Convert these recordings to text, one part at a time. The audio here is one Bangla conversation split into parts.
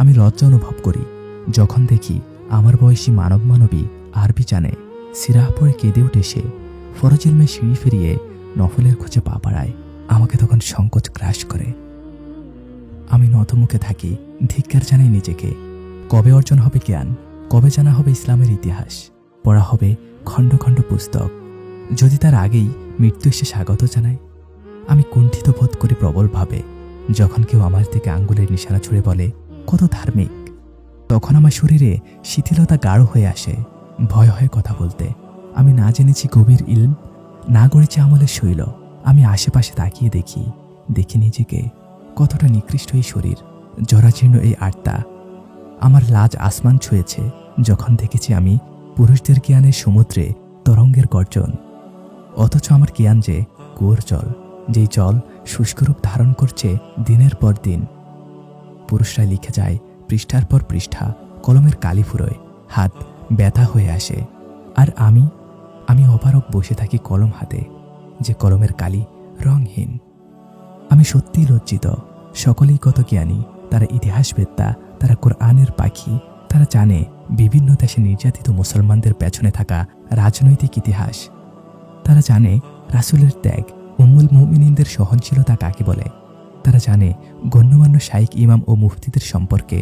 আমি লজ্জা অনুভব করি, যখন দেখি আমার বয়সী মানব মানবী আরবি জানে সিরাহ পরে কেঁদে উঠে সে ফরজিল মেয়ে সিঁড়ি ফিরিয়ে নফলের খোঁজে পা বাড়ায়, আমাকে তখন সংকোচ গ্রাস করে। আমি নতমুখে থাকি, ধিক্কার জানাই নিজেকে, কবে অর্জন হবে জ্ঞান, কবে জানা হবে ইসলামের ইতিহাস, পড়া হবে খণ্ড খণ্ড পুস্তক, যদি তার আগেই মৃত্যু এসে স্বাগত জানায়, আমি কুণ্ঠিত বোধ করি প্রবলভাবে, যখন কেউ আমার থেকে আঙ্গুলের নিশানা ছুড়ে বলে কত ধার্মিক। তখন আমার শরীরে শিথিলতা গাঢ় হয়ে আসে। ভয় হয় কথা বলতে। আমি না জেনেছি গভীর ইলম, না গড়েছি আমলের শৈল। আমি আশেপাশে তাকিয়ে দেখি দেখি নিজেকে কতটা নিকৃষ্ট এই শরীর জরাচীর্ণ এই আত্মা। আমার লাজ আসমান ছুঁয়েছে, যখন দেখেছি আমি পুরুষদের জ্ঞানের সমুদ্রে তরঙ্গের গর্জন। অথচ আমার জ্ঞান যে কুয়োর জল, যেই জল শুষ্করূপ ধারণ করছে দিনের পর দিন পুরুষরা লিখে যায় পৃষ্ঠার পর পৃষ্ঠা, কলমের কালি ফুরোয়, হাত ব্যথা হয়ে আসে। আর আমি আমি অপারক বসে থাকি কলম হাতে, যে কলমের কালি রংহীন আমি সত্যিই লজ্জিত, সকলেই কত জ্ঞানী, তারা ইতিহাসবেত্তা, তারা কোরআনের পাখি, তারা জানে বিভিন্ন দেশে নির্যাতিত মুসলমানদের পেছনে থাকা রাজনৈতিক ইতিহাস। তারা জানে রাসুলের ত্যাগ উম্মুল মুমিনিনদের সহনশীলতা কাকে বলে? তারা জানে গণ্যমান্য শাইক ইমাম ও মুফতিদের সম্পর্কে,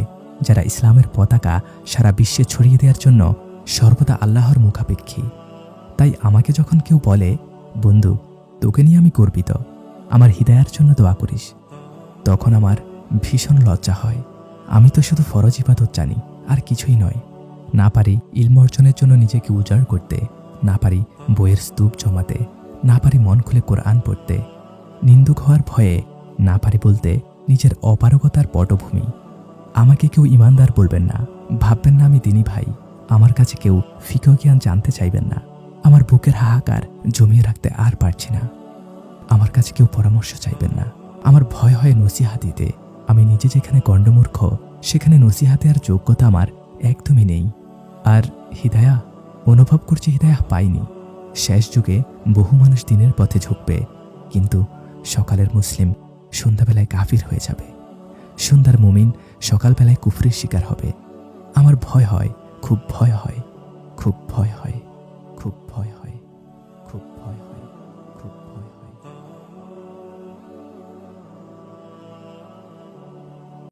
যারা ইসলামের পতাকা সারা বিশ্বে ছড়িয়ে দেওয়ার জন্য সর্বদা আল্লাহর মুখাপেক্ষী। তাই আমাকে যখন কেউ বলে, বন্ধু, তোকে নিয়ে আমি গর্বিত, আমার হৃদয়ের জন্য দোয়া করিস, তখন আমার ভীষণ লজ্জা হয়। আমি তো শুধু ফরজ ইবাদত জানি, আর কিছুই নয়। না পারি ইলম অর্জনের জন্য নিজেকে উজাড় করতে, না পারি বইয়ের স্তূপ জমাতে, না পারি মন খুলে কোরআন পড়তে। নিন্দুক হওয়ার ভয়ে না পারি বলতে নিজের অপারগতার পটভূমি। আমাকে কেউ ইমানদার বলবেন না। ভাববেন না আমি দিনী ভাই। আমার কাছে কেউ ফিকহ জ্ঞান জানতে চাইবেন না। আমার বুকের হাহাকার জমিয়ে রাখতে আর পারছি না। আমার কাছে কেউ পরামর্শ চাইবেন না। আমার ভয় হয় নসিহা দিতে। আমি নিজে যেখানে গণ্ডমূর্খ, সেখানে নসিহাতে আর যোগ্যতা আমার একদমই নেই। আর হিদায়া, অনুভব করছি হিদায়া পাইনি। শেষ যুগে বহু মানুষ দিনের পথে ঝুঁকবে। কিন্তু সকালের মুসলিম সন্ধ্যাবেলায় গাফির হয়ে যাবে। সন্ধ্যার মুমিন সকালবেলায় কুফরির শিকার হবে। আমার ভয় হয়, খুব ভয় হয়, খুব ভয় হয়।